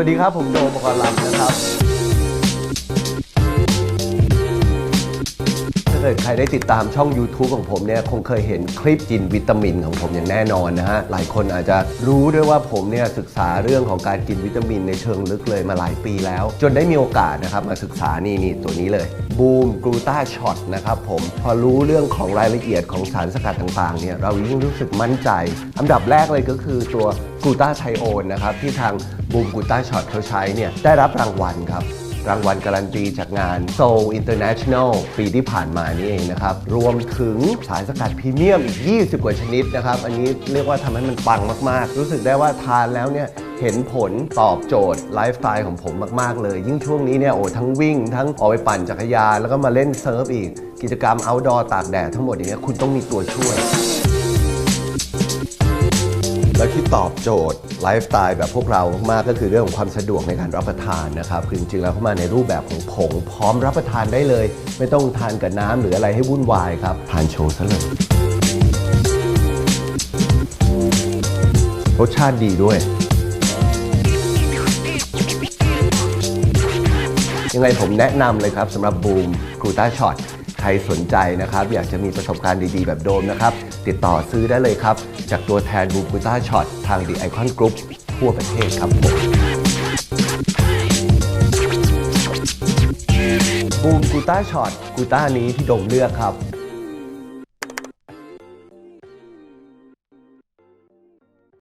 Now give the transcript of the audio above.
วัสดีครับ ผมโดมกรลำนะครับ ถ้าเกิดใครได้ติดตามช่อง YouTube ของผมเนี่ยคงเคยเห็นคลิปกินวิตามินของผมอย่างแน่นอนนะฮะ หลายคนอาจจะรู้ด้วยว่าผมเนี่ยศึกษาเรื่องของการกินวิตามินในเชิงลึกเลยมาหลายปีแล้ว จนได้มีโอกาสนะครับมาศึกษานี่นี่ตัวนี้เลย บูมกลูตาช็อตนะครับผม พอรู้เรื่องของรายละเอียดของสารสกัดต่างๆเนี่ยเรายิ่งรู้สึกมั่นใจ อันดับแรกเลยก็คือตัวกลูตาไทโอนนะครับ ที่ทางบูมกลูตาช็อตเขาใช้เนี่ยได้รับรางวัลครับรางวัลการันตีจากงาน Seoul International ปีที่ผ่านมานี่เองนะครับ รวมถึงสารสกัดพรีเมียมอีก 20 กว่าชนิดนะครับ อันนี้เรียกว่าทำให้มันปังมาก ๆ รู้สึกได้ว่าทานแล้วเนี่ย เห็นผลตอบโจทย์ไลฟ์สไตล์ของผมมาก ๆ เลย ยิ่งช่วงนี้เนี่ยโอ้ทั้งวิ่ง ทั้งออกไปปั่นจักรยานแล้วก็มาเล่นเซิร์ฟอีก กิจกรรม outdoor ตากแดดทั้งหมดอย่างเงี้ยคุณต้องมีตัวช่วย แล้วที่ตอบโจทย์ไลฟ์สไตล์แบบพวกเรามากก็คือเรื่องของความสะดวกในการรับประทานนะครับคือจริงๆแล้วเข้ามาในรูปแบบของผงพร้อมรับประทานได้เลย ไม่ต้องทานกับน้ำหรืออะไรให้วุ่นวายครับทานโชว์ซะเลยรสชาติดีด้วย ยังไงผมแนะนำเลยครับสำหรับบูมกรูต้าช็อตใครสนใจนะครับ อยากจะมีประสบการณ์ดีๆ แบบโดมนะครับ ติดต่อซื้อได้เลยครับ จากตัวแทนบูมกรูต้าช็อตทางดีไอคอนกรุ๊ปทั่วประเทศครับผมบูมกูต้าช็อตกูต้านี้ที่โดมเลือกครับ